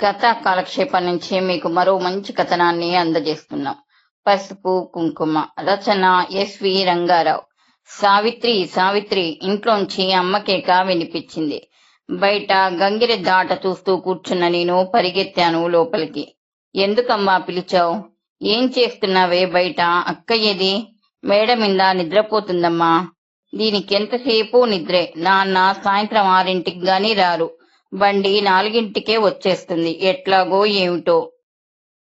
కథా కాలక్షేపం నుంచి మీకు మరో మంచి కథనాన్ని అందజేస్తున్నాం. పసుపు కుంకుమ రచన ఎస్వి రంగారావు. సావిత్రి సావిత్రి ఇంట్లోంచి అమ్మకేక వినిపించింది. బయట గంగిరె దాట చూస్తూ కూర్చున్న నేను పరిగెత్తాను లోపలికి. ఎందుకమ్మా పిలిచావు? ఏం చేస్తున్నావే బయట? అక్కయ్యది మేడ మీద నిద్రపోతుందమ్మా. దీనికి ఎంతసేపు నిద్రే? నాన్న సాయంత్రం ఆరింటికి గాని రారు. బండి నాలుగింటికే వచ్చేస్తుంది. ఎట్లాగో ఏమిటో.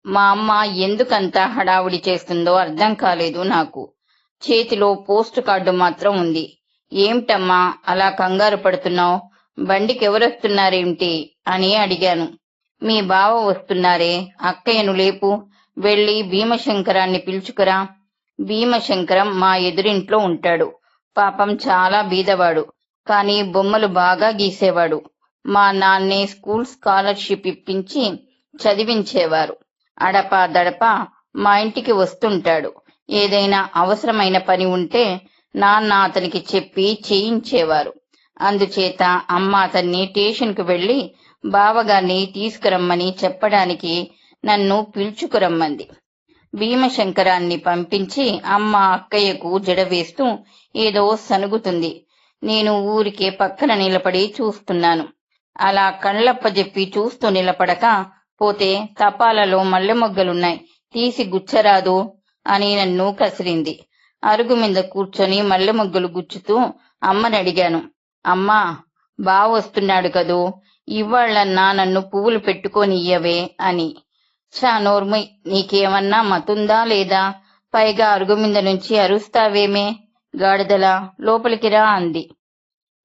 మా అమ్మ ఎందుకంత హడావుడి చేస్తుందో అర్థం కాలేదు నాకు. చేతిలో పోస్ట్ కార్డు మాత్రం ఉంది. ఏమిటమ్మా అలా కంగారు పడుతున్నావు? బండికి ఎవరొస్తున్నారేమిటి అని అడిగాను. మీ బావ వస్తున్నారే? అక్కయ్యను లేపు. వెళ్ళి భీమశంకరాన్ని పిలుచుకురా. భీమశంకరం మా ఎదురింట్లో ఉంటాడు. పాపం చాలా బీదవాడు. కానీ బొమ్మలు బాగా గీసేవాడు. మా నాన్నే స్కూల్ స్కాలర్షిప్ ఇప్పించి చదివించేవారు. అడపా దడప మా ఇంటికి వస్తుంటాడు. ఏదైనా అవసరమైన పని ఉంటే నాన్న అతనికి చెప్పి చేయించేవారు. అందుచేత అమ్మ అతన్ని స్టేషన్కు వెళ్ళి బావగారిని తీసుకురమ్మని చెప్పడానికి నన్ను పిలుచుకురమ్మంది. భీమశంకరాన్ని పంపించి అమ్మ అక్కయ్యకు జడవేస్తూ ఏదో సనుగుతుంది. నేను ఊరికే పక్కన నిలబడి చూస్తున్నాను. అలా కళ్ళప్పజెప్పి చూస్తూ నిలబడక పోతే తపాలలో మల్లె మొగ్గలున్నాయి తీసి గుచ్చరాదు అని నన్ను కసిరింది. అరుగు మీద కూర్చొని మల్లె మొగ్గలు గుచ్చుతూ అమ్మని అడిగాను అమ్మా బావ వస్తున్నాడు కదూ ఇవాళ్ళన్నా నన్ను పువ్వులు పెట్టుకొని ఇయ్యవే అని. చా నోర్మి నీకేమన్నా మతుందా లేదా? పైగా అరుగు మీద నుంచి అరుస్తావేమే గాడిదలా లోపలికి రా అంది.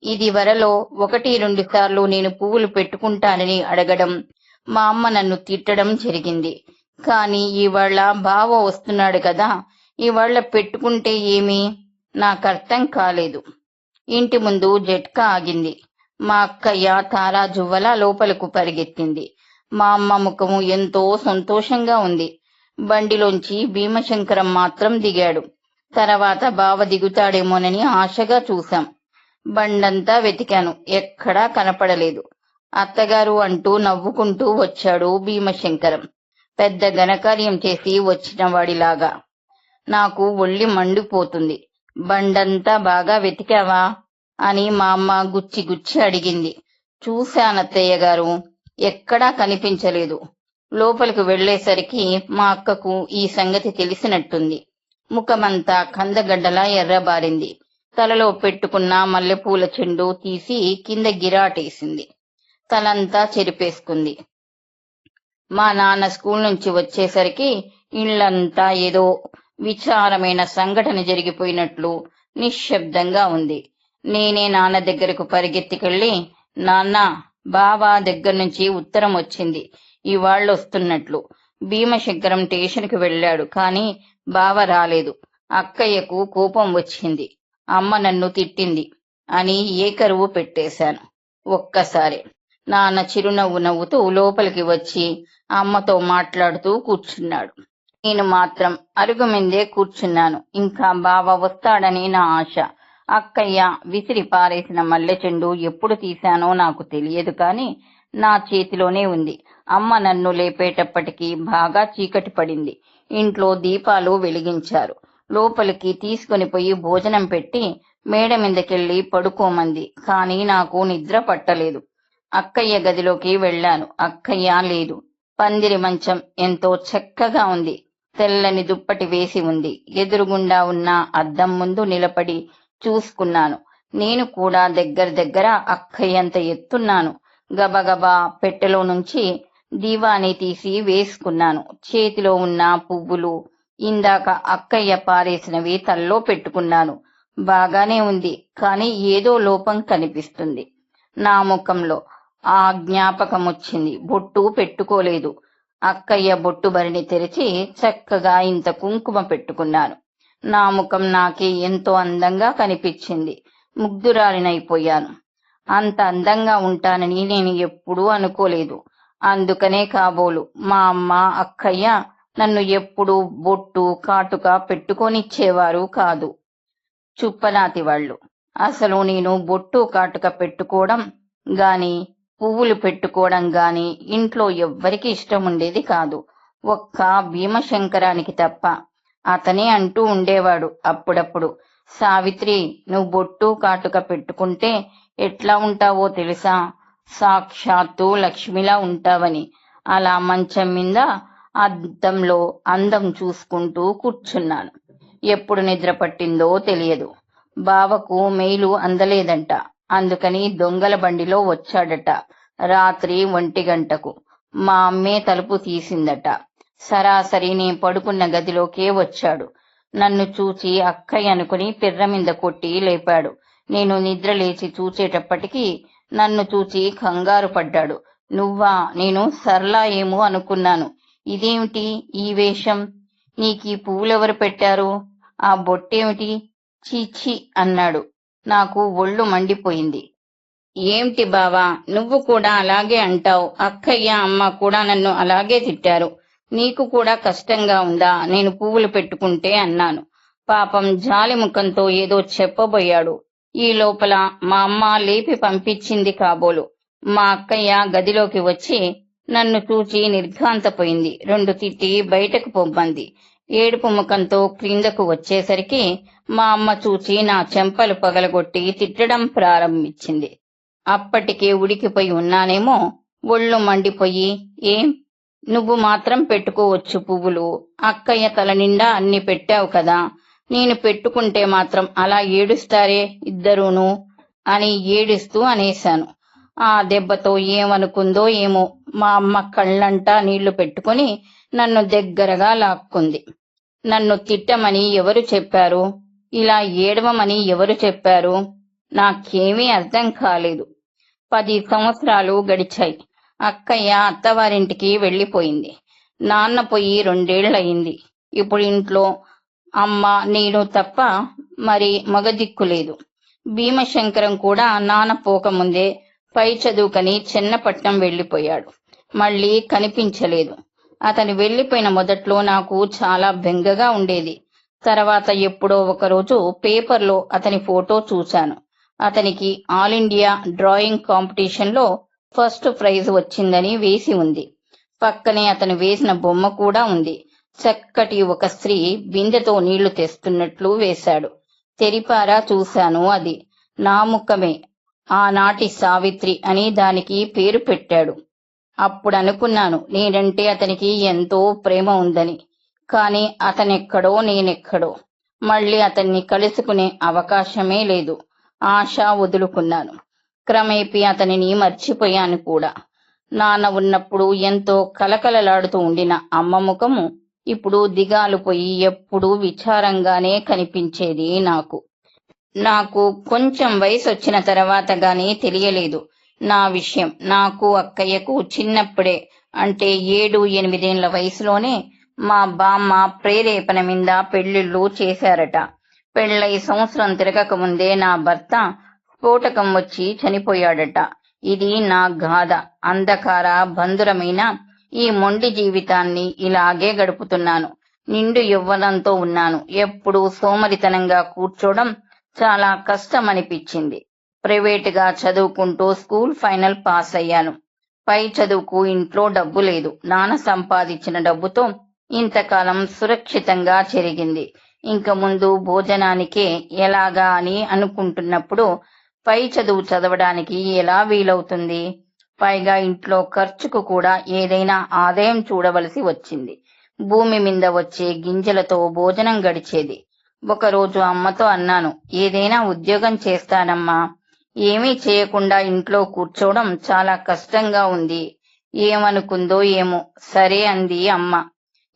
ఇది వరలో ఒకటి రెండు సార్లు నేను పువ్వులు పెట్టుకుంటానని అడగడం మా అమ్మ నన్ను తిట్టడం జరిగింది. కానీ ఇవాళ బావ వస్తున్నాడు కదా ఇవాళ పెట్టుకుంటే ఏమి? నాకు అర్థం కాలేదు. ఇంటి ముందు జట్కా ఆగింది. మా అక్కయ్య తారా జువ్వల లోపలకు పరిగెత్తింది. మా అమ్మ ముఖము ఎంతో సంతోషంగా ఉంది. బండిలోంచి భీమశంకరం మాత్రం దిగాడు. తర్వాత బావ దిగుతాడేమోనని ఆశగా చూశాం. బండంతా వెతికాను. ఎక్కడా కనపడలేదు. అత్తగారు అంటూ నవ్వుకుంటూ వచ్చాడు భీమశంకరం. పెద్ద ఘనకార్యం చేసి వచ్చిన వాడిలాగా. నాకు ఒళ్ళి మండిపోతుంది. బండంతా బాగా వెతికావా? అని మా అమ్మ గుచ్చి గుచ్చి అడిగింది. చూశానత్తయ్య గారు ఎక్కడా కనిపించలేదు. లోపలికి వెళ్ళేసరికి మా అక్కకు ఈ సంగతి తెలిసినట్టుంది. ముఖమంతా కందగడ్డలా ఎర్రబారింది. తలలో పెట్టుకున్న మల్లెపూల చెండు తీసి కింద గిరాటేసింది. తలంతా చెరిపేసుకుంది. మా నాన్న స్కూల్ నుంచి వచ్చేసరికి ఇళ్ళంతా ఏదో విచారమైన సంఘటన జరిగిపోయినట్లు నిశ్శబ్దంగా ఉంది. నేనే నాన్న దగ్గరకు పరిగెత్తికెళ్ళి నాన్న బావా దగ్గర నుంచి ఉత్తరం వచ్చింది. ఇవాళ్ళు వస్తున్నట్లు. భీమశంకరం స్టేషన్కి వెళ్ళాడు కానీ బావ రాలేదు. అక్కయ్యకు కోపం వచ్చింది. అమ్మ నన్ను తిట్టింది అని ఏకరువు పెట్టేశాను. ఒక్కసారి నాన్న చిరునవ్వు నవ్వుతూ లోపలికి వచ్చి అమ్మతో మాట్లాడుతూ కూర్చున్నాడు. నేను మాత్రం అరుగు మీదే కూర్చున్నాను. ఇంకా బావ వస్తాడని నా ఆశ. అక్కయ్య విసిరి పారేసిన మల్లె చెండు ఎప్పుడు తీశానో నాకు తెలియదు కానీ నా చేతిలోనే ఉంది. అమ్మ నన్ను లేపేటప్పటికీ బాగా చీకటి పడింది. ఇంట్లో దీపాలు వెలిగించారు. లోపలికి తీసుకుని పోయి భోజనం పెట్టి మేడ మీదకెళ్ళి పడుకోమంది. కానీ నాకు నిద్ర పట్టలేదు. అక్కయ్య గదిలోకి వెళ్ళాను. అక్కయ్య లేదు. పందిరి మంచం ఎంతో చక్కగా ఉంది. తెల్లని దుప్పటి వేసి ఉంది. ఎదురుగుండా ఉన్న అద్దం ముందు నిలబడి చూసుకున్నాను. నేను కూడా దగ్గర దగ్గర అక్కయ్యంత ఎత్తున్నాను. గబగబా పెట్టెలో నుంచి దీవాని తీసి వేసుకున్నాను. చేతిలో ఉన్న పువ్వులు ఇందాక అక్కయ్య పారేసినవి తల్లో పెట్టుకున్నాను. బాగానే ఉంది కానీ ఏదో లోపం కనిపిస్తుంది. నా ముఖంలో ఆ జ్ఞాపకం వచ్చింది బొట్టు పెట్టుకోలేదు. అక్కయ్య బొట్టు బరిని తెరిచి చక్కగా ఇంత కుంకుమ పెట్టుకున్నాను. నా ముఖం నాకే ఎంతో అందంగా కనిపించింది. ముగ్ధురాలినైపోయాను. అంత అందంగా ఉంటానని నేను ఎప్పుడూ అనుకోలేదు. అందుకనే కాబోలు మా అమ్మ అక్కయ్య నన్ను ఎప్పుడు బొట్టు కాటుక పెట్టుకొనిచ్చేవారు కాదు. చుప్పనాతి వాళ్ళు. అసలు నేను బొట్టు కాటుక పెట్టుకోవడం గాని పువ్వులు పెట్టుకోవడం గాని ఇంట్లో ఎవ్వరికి ఇష్టం ఉండేది కాదు. ఒక్క భీమశంకరానికి తప్ప అతనే అంటూ ఉండేవాడు అప్పుడప్పుడు. సావిత్రి నువ్వు బొట్టు కాటుక పెట్టుకుంటే ఎట్లా ఉంటావో తెలుసా? సాక్షాత్తు లక్ష్మిలా ఉంటావని. అలా మంచం మీద అద్దంలో అందం చూసుకుంటూ కూర్చున్నాను. ఎప్పుడు నిద్ర పట్టిందో తెలియదు. బావకు మెయిలు అందలేదంట. అందుకని దొంగల బండిలో వచ్చాడట. రాత్రి ఒంటి గంటకు. మా అమ్మే తలుపు తీసిందట. సరాసరి నే పడుకున్న గదిలోకే వచ్చాడు. నన్ను చూచి అక్కయ్య అనుకుని పిర్ర మీద కొట్టి లేపాడు. నేను నిద్ర లేచి చూచేటప్పటికీ నన్ను చూచి కంగారు పడ్డాడు. నువ్వా? నేను సర్లా ఏమో అనుకున్నాను. ఇదేమిటి ఈ వేషం? నీకు ఈ పువ్వులెవరు పెట్టారు? ఆ బొట్టేమిటి? చీచి అన్నాడు. నాకు ఒళ్ళు మండిపోయింది. ఏమిటి బావా నువ్వు కూడా అలాగే అంటావు. అక్కయ్య అమ్మ కూడా నన్ను అలాగే తిట్టారు. నీకు కూడా కష్టంగా ఉందా? నేను పువ్వులు పెట్టుకుంటే అన్నాను. పాపం జాలి ముఖంతో ఏదో చెప్పబోయాడు. ఈ లోపల మా అమ్మ లేపి పంపించింది కాబోలు. మా అక్కయ్య గదిలోకి వచ్చి నన్ను చూచి నిర్ఘాంతపోయింది. రెండు తిట్టి బయటకు పొమ్మంది. ఏడుపు ముఖంతో క్రిందకు వచ్చేసరికి మా అమ్మ చూచి నా చెంపలు పగలగొట్టి తిట్టడం ప్రారంభించింది. అప్పటికే ఉడికిపోయి ఉన్నానేమో ఒళ్ళు మండిపోయి ఏం? నువ్వు మాత్రం పెట్టుకోవచ్చు పువ్వులు. అక్కయ్య తల నిండా అన్ని పెట్టావు కదా. నేను పెట్టుకుంటే మాత్రం అలా ఏడుస్తారే ఇద్దరూను? అని ఏడుస్తూ అనేశాను. ఆ దెబ్బతో ఏమనుకుందో ఏమో. మా అమ్మ కళ్ళంటా నీళ్ళు పెట్టుకుని నన్ను దగ్గరగా లాక్కుంది. నన్ను తిట్టమని ఎవరు చెప్పారు? ఇలా ఏడవమని ఎవరు చెప్పారు? నాకేమీ అర్థం కాలేదు. పది సంవత్సరాలు గడిచాయి. అక్కయ్య అత్తవారింటికి వెళ్ళిపోయింది నాన్న పోయి రెండేళ్ళయింది. ఇప్పుడు ఇంట్లో అమ్మ నేను తప్ప మరి మగ దిక్కు లేదు. భీమశంకరం కూడా నాన్న పోకముందే పై చదువుకని చిన్నపట్నం వెళ్ళిపోయాడు మళ్ళీ కనిపించలేదు. అతను వెళ్ళిపోయిన మొదట్లో నాకు చాలా బెంగగా ఉండేది. తర్వాత ఎప్పుడో ఒకరోజు పేపర్లో అతని ఫోటో చూశాను. అతనికి ఆల్ ఇండియా డ్రాయింగ్ కాంపిటీషన్లో ఫస్ట్ ప్రైజ్ వచ్చిందని వేసి ఉంది. పక్కనే అతను వేసిన బొమ్మ కూడా ఉంది. చక్కటి ఒక స్త్రీ బిందెతో నీళ్ళు తెస్తున్నట్లు వేశాడు. తెరిపారా చూశాను అది. నా ముఖమే. ఆనాటి సావిత్రి అని దానికి పేరు పెట్టాడు. అప్పుడు అనుకున్నాను నేనంటే అతనికి ఎంతో ప్రేమ ఉందని. కాని అతనెక్కడో నేనెక్కడో. మళ్ళీ అతన్ని కలుసుకునే అవకాశమే లేదు. ఆశ వదులుకున్నాను. క్రమేపీ అతనిని మర్చిపోయాను కూడా. నాన్న ఉన్నప్పుడు ఎంతో కలకలలాడుతూ ఉండిన అమ్మ ముఖము ఇప్పుడు దిగాలు పోయి ఎప్పుడూ విచారంగానే కనిపించేది నాకు. నాకు కొంచెం వయసు వచ్చిన తర్వాత గాని తెలియలేదు. నా విషయం నాకు అక్కయ్యకు చిన్నప్పుడే అంటే ఏడు ఎనిమిదేండ్ల వయసులోనే మా బామ్మ ప్రేరేపణ మీద పెళ్ళిళ్ళు చేశారట. పెళ్ళై సంవత్సరం తిరగక ముందే నా భర్త స్ఫోటకం వచ్చి చనిపోయాడట. ఇది నా గాథ అంధకార బంధురమైన ఈ మొండి జీవితాన్ని ఇలాగే గడుపుతున్నాను. నిండు యవ్వనంతో ఉన్నాను. ఎప్పుడు సోమరితనంగా కూర్చోడం చాలా కష్టం అనిపించింది ప్రైవేటుగా చదువుకుంటూ స్కూల్ ఫైనల్ పాస్ అయ్యాను పై చదువుకు ఇంట్లో డబ్బు లేదు. నాన్న సంపాదించిన డబ్బుతో ఇంతకాలం సురక్షితంగా జరిగింది ఇంక ముందు భోజనానికే ఎలాగా అని అనుకుంటున్నప్పుడు పై చదువు చదవడానికి ఎలా వీలవుతుంది? పైగా ఇంట్లో ఖర్చుకు కూడా ఏదైనా ఆదాయం చూడవలసి వచ్చింది. భూమి మీద వచ్చే గింజలతో భోజనం గడిచేది. ఒకరోజు అమ్మతో అన్నాను ఏదైనా ఉద్యోగం చేస్తానమ్మా. ఏమీ చేయకుండా ఇంట్లో కూర్చోవడం చాలా కష్టంగా ఉంది. ఏమనుకుందో ఏమో. సరే అంది అమ్మ.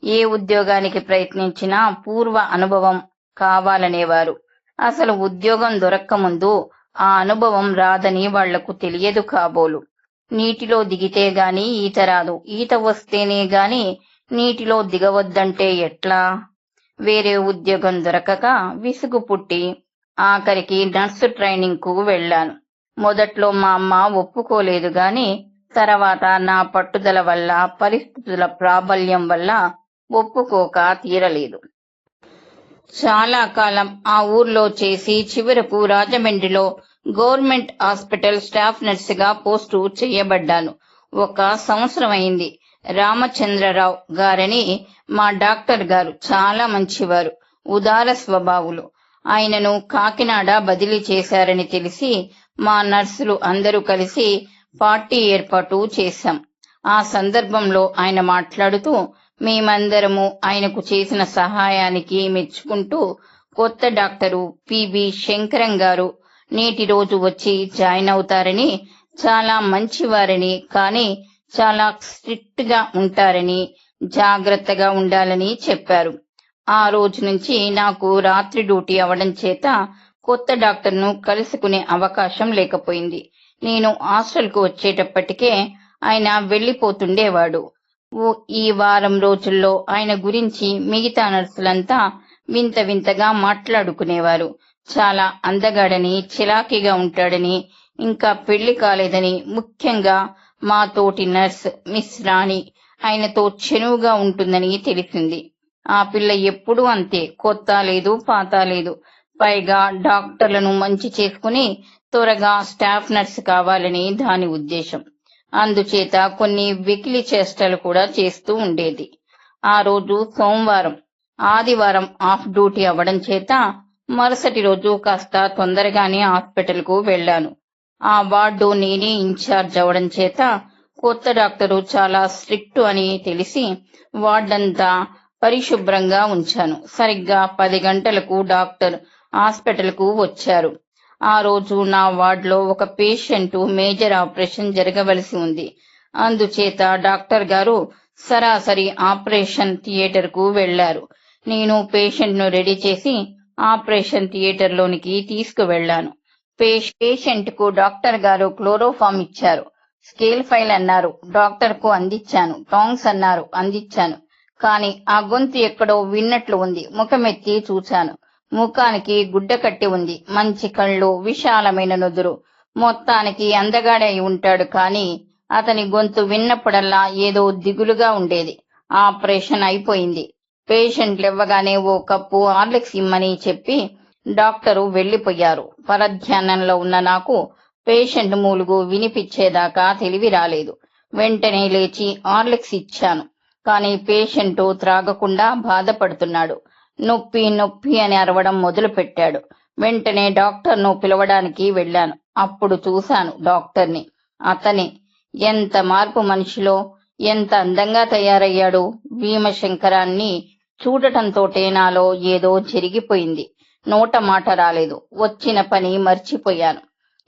ఏ ఉద్యోగానికి ప్రయత్నించినా పూర్వ అనుభవం కావాలనేవారు. అసలు ఉద్యోగం దొరక్క ముందు ఆ అనుభవం రాదని వాళ్ళకు తెలియదు కాబోలు. నీటిలో దిగితే గాని ఈత రాదు. ఈత వస్తేనే గాని నీటిలో దిగవద్దంటే ఎట్లా? వేరే ఉద్యోగం దొరకక విసుగు పుట్టి ఆఖరికి నర్సు ట్రైనింగ్కు వెళ్ళాను. మొదట్లో మా అమ్మ ఒప్పుకోలేదు గాని తర్వాత నా పట్టుదల వల్ల పరిస్థితుల ప్రాబల్యం వల్ల ఒప్పుకోక తీరలేదు. చాలా కాలం ఆ ఊర్లో చేసి చివరకు రాజమండ్రిలో గవర్నమెంట్ హాస్పిటల్ స్టాఫ్ నర్సుగా పోస్టు చేయబడ్డాను. ఒక సంవత్సరం అయింది. రామచంద్రరావు గారని మా డాక్టర్ గారు చాలా మంచివారు ఉదార స్వభావులు. ఆయనను కాకినాడ బదిలీ చేశారని తెలిసి మా నర్సులు అందరూ కలిసి పార్టీ ఏర్పాటు చేశాం. ఆ సందర్భంలో ఆయన మాట్లాడుతూ మేమందరము ఆయనకు చేసిన సహాయానికి మెచ్చుకుంటూ కొత్త డాక్టరు పిబి శంకరం గారు నేటి రోజు వచ్చి జాయిన్ అవుతారని చాలా మంచివారని కానీ చాలా స్ట్రిక్ట్గా ఉంటారని జాగ్రత్తగా ఉండాలని చెప్పారు. ఆ రోజు నుంచి నాకు రాత్రి డ్యూటీ అవడం చేత కొత్త డాక్టర్ను కలుసుకునే అవకాశం లేకపోయింది. నేను హాస్టల్కు వచ్చేటప్పటికే ఆయన వెళ్ళిపోతుండేవాడు ఓ- ఈ వారం రోజుల్లో ఆయన గురించి మిగతా నర్సులంతా వింత వింతగా మాట్లాడుకునేవారు. చాలా అందగాడని చిలాకీగా ఉంటాడని ఇంకా పెళ్ళి కాలేదని ముఖ్యంగా మా తోటి నర్స్ మిస్ రాణి ఆయనతో చెనువుగా ఉంటుందని తెలిసింది. ఆ పిల్ల ఎప్పుడూ అంతే కొత్త లేదు పాత లేదు. పైగా డాక్టర్లను మంచి చేసుకుని త్వరగా స్టాఫ్ నర్స్ కావాలని దాని ఉద్దేశం. అందుచేత కొన్ని వెకిలి చేష్టలు కూడా చేస్తూ ఉండేది. ఆ రోజు సోమవారం ఆదివారం ఆఫ్ డ్యూటీ అవ్వడం చేత మరుసటి రోజు కాస్త తొందరగానే హాస్పిటల్కు వెళ్ళాను ఆ వార్డు నేనే ఇన్ఛార్జ్ అవడం చేత కొత్త డాక్టరు చాలా స్ట్రిక్ట్ అని తెలిసి వార్డంతా పరిశుభ్రంగా ఉంచాను. సరిగ్గా పది గంటలకు డాక్టర్ హాస్పిటల్కు వచ్చారు. ఆ రోజు నా వార్డులో ఒక పేషెంట్ మేజర్ ఆపరేషన్ జరగవలసి ఉంది. అందుచేత డాక్టర్ గారు సరాసరి ఆపరేషన్ థియేటర్కు వెళ్ళారు నేను పేషెంట్ను రెడీ చేసి ఆపరేషన్ థియేటర్ లోనికి తీసుకువెళ్ళాను పేషెంట్కు డాక్టర్ గారు క్లోరోఫామ్ ఇచ్చారు. స్కేల్ ఫైల్ అన్నారు. డాక్టర్కు అందించాను. టాంగ్స్ అన్నారు. అందించాను. కానీ ఆ గొంతు ఎక్కడో విన్నట్లు ఉంది. ముఖమెత్తి చూశాను. ముఖానికి గుడ్డ కట్టి ఉంది. మంచి కళ్ళు విశాలమైన నుదురు. మొత్తానికి అందగాడే అయి ఉంటాడు కానీ అతని గొంతు విన్నప్పుడల్లా ఏదో దిగులుగా ఉండేది. ఆపరేషన్ అయిపోయింది. పేషెంట్లు ఇవ్వగానే ఓ కప్పు హార్లిక్స్ ఇమ్మని చెప్పి డాక్టరు వెళ్ళిపోయారు పరధ్యానంలో ఉన్న నాకు పేషెంట్ మూలుగు వినిపించేదాకా తెలివి రాలేదు. వెంటనే లేచి హార్లిక్స్ ఇచ్చాను. కానీ పేషెంట్ త్రాగకుండా బాధపడుతున్నాడు. నొప్పి నొప్పి అని అరవడం మొదలు పెట్టాడు వెంటనే డాక్టర్ను పిలవడానికి వెళ్ళాను. అప్పుడు చూశాను డాక్టర్ని. అతని ఎంత మార్పు మనిషిలో? ఎంత అందంగా తయారయ్యాడు? భీమశంకరాన్ని చూడటంతోటే నాలో ఏదో జరిగిపోయింది. నోట మాట రాలేదు. వచ్చిన పని మర్చిపోయాను.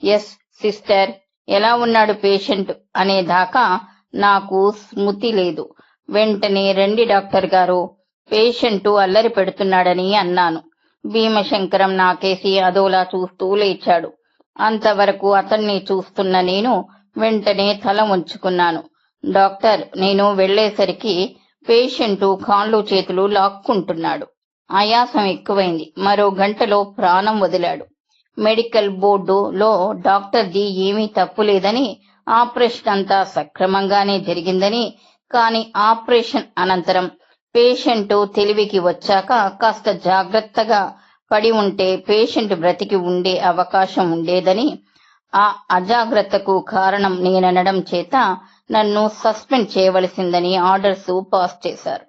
Yes sister. ఎలా ఉన్నాడు పేషెంట్? అనే దాకా నాకు స్మృతి లేదు. వెంటనే రండి డాక్టర్ గారు. పేషెంట్ అల్లరి పెడుతున్నాడని అన్నాను. భీమశంకరం నాకేసి అదోలా చూస్తూ లేచాడు. అంతవరకు అతన్ని చూస్తున్న నేను వెంటనే తల ఉంచుకున్నాను డాక్టర్ నేను వెళ్ళేసరికి పేషెంట్ కాళ్ళు చేతులు లాక్కుంటున్నాడు. ఆయాసం ఎక్కువైంది. మరో గంటలో ప్రాణం వదిలాడు. మెడికల్ బోర్డులో డాక్టర్ది ఏమీ తప్పు లేదని ఆపరేషన్ అంతా సక్రమంగానే జరిగిందని కానీ ఆపరేషన్ అనంతరం పేషెంట్ తెలివికి వచ్చాక కాస్త జాగ్రత్తగా పడి ఉంటే పేషెంట్ బ్రతికి ఉండే అవకాశం ఉండేదని ఆ అజాగ్రత్తకు కారణం నేననడం చేత నన్ను సస్పెండ్ చేయవలసిందని ఆర్డర్స్ పాస్ చేశారు.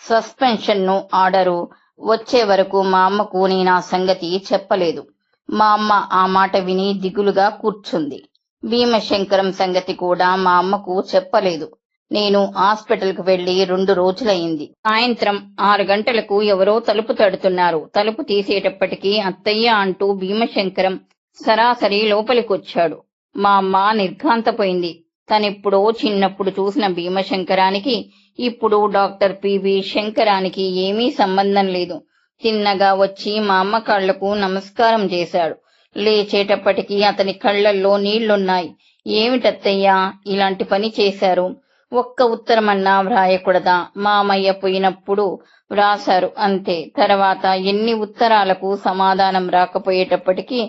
సస్పెన్షన్ను ఆర్డరు వచ్చే వరకు మా అమ్మకు నేను ఆ సంగతి చెప్పలేదు. మా అమ్మ ఆ మాట విని దిగులుగా కూర్చుంది. భీమశంకరం సంగతి కూడా మా అమ్మకు చెప్పలేదు. నేను హాస్పిటల్కు వెళ్ళి రెండు రోజులయ్యింది. సాయంత్రం ఆరు గంటలకు ఎవరో తలుపు తడుతున్నారు. తలుపు తీసేటప్పటికీ అత్తయ్య అంటూ భీమశంకరం సరాసరి లోపలికొచ్చాడు. మా అమ్మ నిర్ఘాంతపోయింది. తనెప్పుడో చిన్నప్పుడు చూసిన భీమశంకరానికి ఇప్పుడు డాక్టర్ పివి శంకరానికి ఏమీ సంబంధం లేదు. తిన్నగా వచ్చి మా అమ్మ కళ్ళకు నమస్కారం చేశాడు. లేచేటప్పటికి అతని కళ్ళల్లో నీళ్ళున్నాయి. ఏమిటత్తయ్యా ఇలాంటి పని చేశారు? ఒక్క ఉత్తరమన్నా వ్రాయకూడదా? మామయ్య పోయినప్పుడు వ్రాశారు అంతే. తర్వాత ఎన్ని ఉత్తరాలకు సమాధానం రాకపోయేటప్పటికీ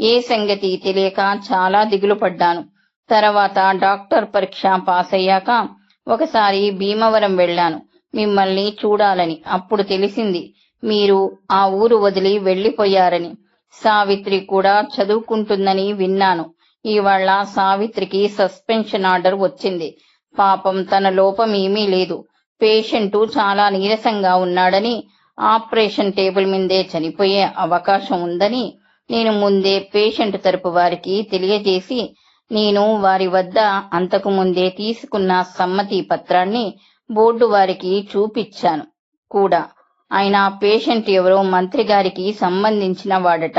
ఏ సంగతి తెలియక చాలా దిగులు పడ్డాను తర్వాత డాక్టర్ పరీక్ష పాస్ అయ్యాక ఒకసారి భీమవరం వెళ్ళాను. మిమ్మల్ని చూడాలని. అప్పుడు తెలిసింది మీరు ఆ ఊరు వదిలి వెళ్ళిపోయారని సావిత్రి కూడా చదువుకుంటుందని విన్నాను. ఇవాళ సావిత్రికి సస్పెన్షన్ ఆర్డర్ వచ్చింది. పాపం తన లోపం ఏమీ లేదు. పేషెంట్ చాలా నీరసంగా ఉన్నాడని ఆపరేషన్ టేబుల్ మీదే చనిపోయే అవకాశం ఉందని నేను ముందే పేషెంట్ తరపు వారికి తెలియజేసి నేను వారి వద్ద అంతకు ముందే తీసుకున్న సమ్మతి పత్రాన్ని బోర్డు వారికి చూపించాను కూడా. ఆయన పేషెంట్ ఎవరో మంత్రి గారికి సంబంధించిన వాడట.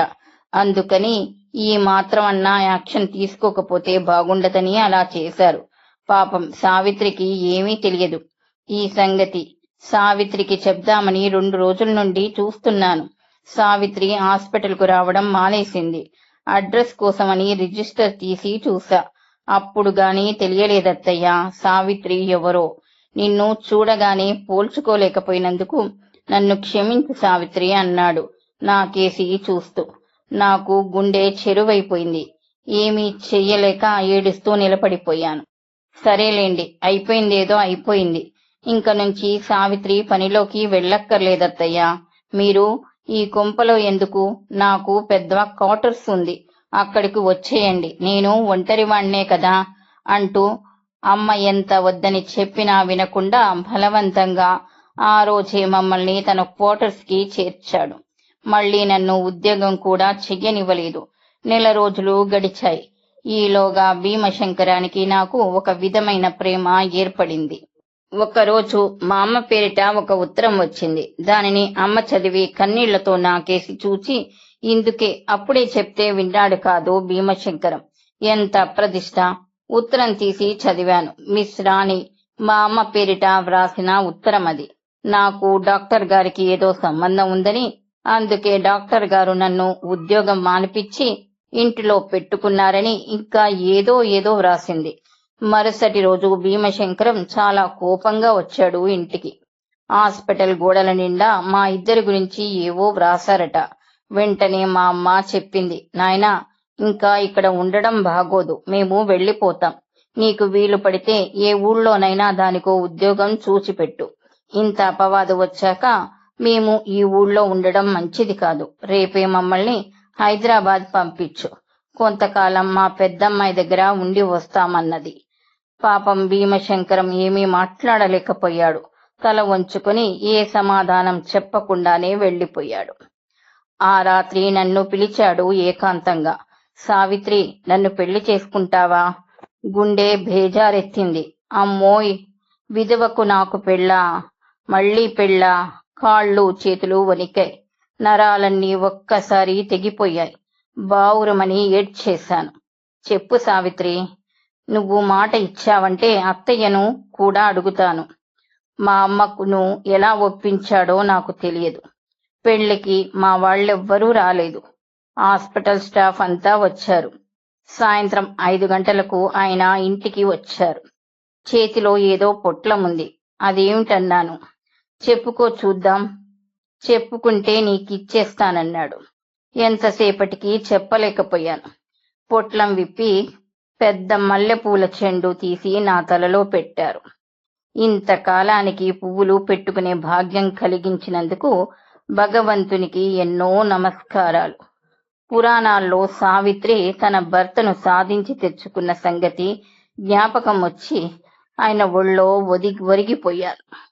అందుకని ఈ మాత్రమన్నా యాక్షన్ తీసుకోకపోతే బాగుండదని అలా చేశారు. పాపం సావిత్రికి ఏమీ తెలియదు. ఈ సంగతి సావిత్రికి చెప్దామని రెండు రోజుల నుండి చూస్తున్నాను. సావిత్రి హాస్పిటల్కు రావడం మానేసింది. అడ్రస్ కోసమని రిజిస్టర్ తీసి చూసా అప్పుడు గాని తెలియలేదత్తయ్యా సావిత్రి ఎవరో. నిన్ను చూడగానే పోల్చుకోలేకపోయినందుకు నన్ను క్షమించు సావిత్రి అన్నాడు. నా కేసి చూస్తూ. నాకు గుండె చెరువైపోయింది. ఏమీ చెయ్యలేక ఏడుస్తూ నిలబడిపోయాను. సరేలేండి అయిపోయిందేదో అయిపోయింది. ఇంక నుంచి సావిత్రి పనిలోకి వెళ్ళక్కర్లేదత్తయ్యా. మీరు ఈ కొంపలో ఎందుకు? నాకు పెద్ద క్వార్టర్స్ ఉంది. అక్కడికి వచ్చేయండి. నేను ఒంటరివాణ్ణే కదా అంటూ అమ్మ ఎంత వద్దని చెప్పినా వినకుండా బలవంతంగా ఆ రోజే మమ్మల్ని తన క్వార్టర్స్కి చేర్చాడు. మళ్ళీ నన్ను ఉద్యోగం కూడా చెయ్యనివ్వలేదు. నెల రోజులు గడిచాయి. ఈలోగా భీమశంకరానికి నాకు ఒక విధమైన ప్రేమ ఏర్పడింది. ఒకరోజు మా అమ్మ పేరిట ఒక ఉత్తరం వచ్చింది. దానిని అమ్మ చదివి కన్నీళ్ళతో నాకేసి చూచి ఇందుకే అప్పుడే చెప్తే విన్నాడు కాదు భీమశంకరం. ఎంత ప్రతిష్ట ఉత్తరం తీసి చదివాను. మిస్ రాణి మా అమ్మ పేరిట వ్రాసిన ఉత్తరం అది. నాకు డాక్టర్ గారికి ఏదో సంబంధం ఉందని అందుకే డాక్టర్ గారు నన్ను ఉద్యోగం మానిపించి ఇంటిలో పెట్టుకున్నారని ఇంకా ఏదో ఏదో వ్రాసింది. మరుసటి రోజు భీమశంకరం చాలా కోపంగా వచ్చాడు ఇంటికి. హాస్పిటల్ గోడల నిండా మా ఇద్దరి గురించి ఏవో వ్రాసారట వెంటనే మా అమ్మ చెప్పింది నాయనా ఇంకా ఇక్కడ ఉండడం బాగోదు మేము వెళ్ళిపోతాం. నీకు వీలు పడితే ఏ ఊళ్ళోనైనా దానికో ఉద్యోగం చూచిపెట్టు ఇంత అపవాదు వచ్చాక మేము ఈ ఊళ్ళో ఉండడం మంచిది కాదు. రేపే మమ్మల్ని హైదరాబాద్ పంపించు. కొంతకాలం మా పెద్దమ్మాయి దగ్గర ఉండి వస్తామన్నది. పాపం భీమశంకరం ఏమీ మాట్లాడలేకపోయాడు. తల వంచుకొని ఏ సమాధానం చెప్పకుండానే వెళ్ళిపోయాడు ఆ రాత్రి నన్ను పిలిచాడు ఏకాంతంగా. సావిత్రి నన్ను పెళ్ళి చేసుకుంటావా? గుండె బేజారెత్తింది అమ్మోయ్! విధవకు నాకు పెళ్ళా? మళ్ళీ పెళ్ళా? కాళ్ళు చేతులు వణికాయి. నరాలన్నీ ఒక్కసారి తెగిపోయాయి. బావురమని ఏడ్చేశాను. చెప్పు సావిత్రి. నువ్వు మాట ఇచ్చావంటే అత్తయ్యను కూడా అడుగుతాను. మా అమ్మకును ఎలా ఒప్పించాడో నాకు తెలియదు. పెళ్ళికి మా వాళ్ళెవ్వరూ రాలేదు. హాస్పిటల్ స్టాఫ్ అంతా వచ్చారు. సాయంత్రం ఐదు గంటలకు ఆయన ఇంటికి వచ్చారు. చేతిలో ఏదో పొట్లం ఉంది అదేమిటన్నాను? చెప్పుకో చూద్దాం. చెప్పుకుంటే నీకిచ్చేస్తానన్నాడు. ఎంతసేపటికి చెప్పలేకపోయాను. పొట్లం విప్పి పెద్ద మల్లెపూల చెండు తీసి నా తలలో పెట్టారు. ఇంతకాలానికి పువ్వులు పెట్టుకునే భాగ్యం కలిగించినందుకు భగవంతునికి ఎన్నో నమస్కారాలు. పురాణాల్లో సావిత్రి తన భర్తను సాధించి తెచ్చుకున్న సంగతి జ్ఞాపకం వచ్చి ఆయన ఒళ్ళో ఒది ఒరిగిపోయారు.